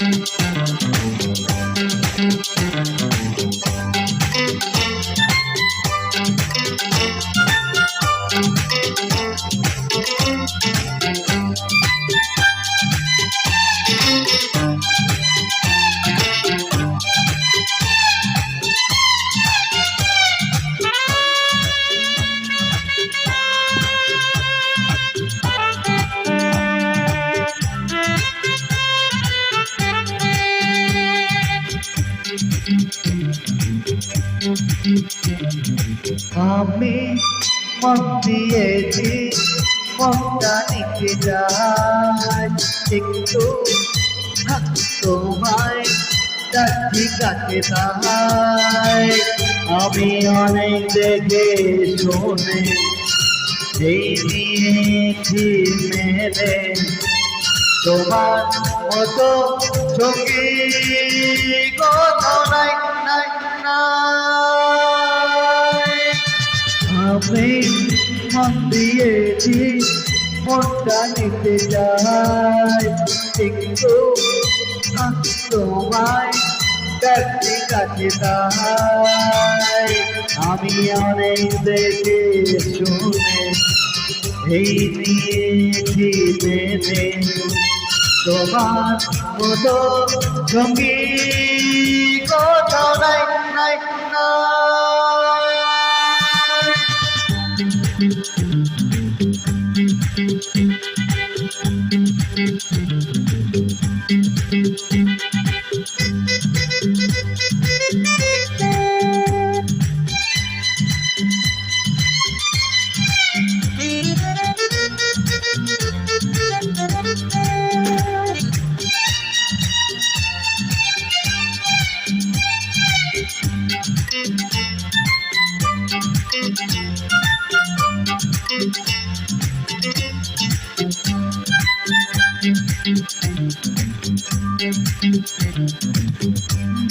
Thank you. আমি মন দিয়েছি মনটা নিতে যাই। একটু তোমায় কাছে তাহাই আমি অনেক দেখে শুনে, এই নিয়েছি মেলে। তোমার মতো চোখে কথা নাই নাই নাই। আমি মন দিয়েছি, মনটা নিতে যাই একটু তোমায় কাছে কাছে তাই আমি অনেক দেখে শুনে, এই নিয়েছি মেনে? তোমার মতো সঙ্গী কথা নাই নাই নাই।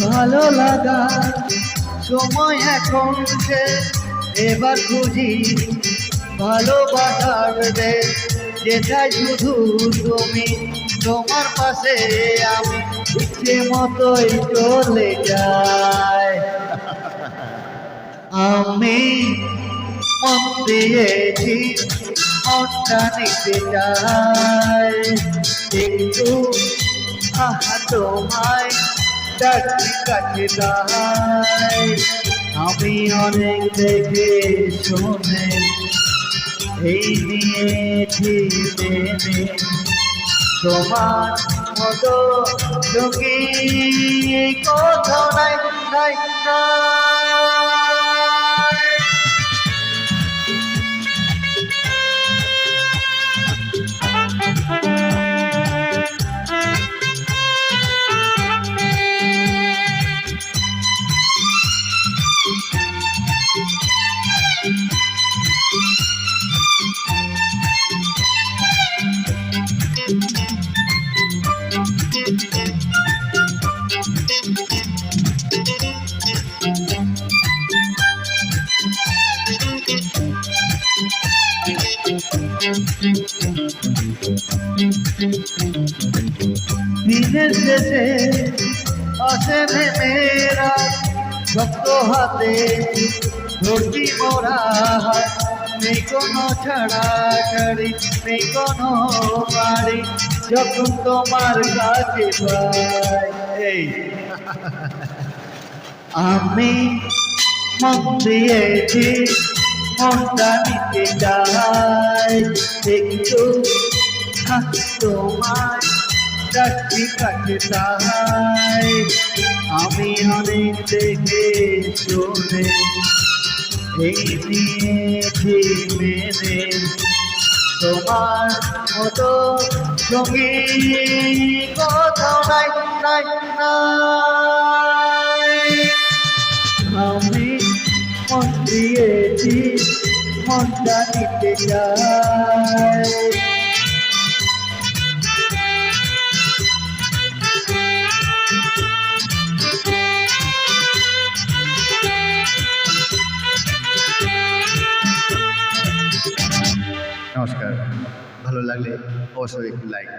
ভালো লাগা সময় এখন সে এবার খুঁজি ভালোবাসার রে, যেটাই শুধু তুমি, তোমার পাশে আমি ইচ্ছে মতোই চলে যাই। আমি মন দিয়েছি, মনটা নিতে চাই। একটু আমি অনেক দেখে শুনে এই দিয়ে মেনে তোমার মতো কথা নাই নাই নাই। শেষে আসে মেয়েরা শক্ত হাতে ধরছি মোরা নেই কোনো ছাড়া ছাড়ি নেই কোনো বাড়ি যখন তোমার কাছে এই। আমি মন দিয়েছি, মনটা নিতে চাই একটু থাক তোমায় যাচ্ছি কাছে তাই আমি অনেক দেখে শুনে, এই নিয়েছি মেনে তোমার মতো সঙ্গী কোথাও নাই নাই নাই। আমি মন দিয়েছি, মনটা নিতে চাই। ভালো লাগলে অবশ্যই একটু লাইক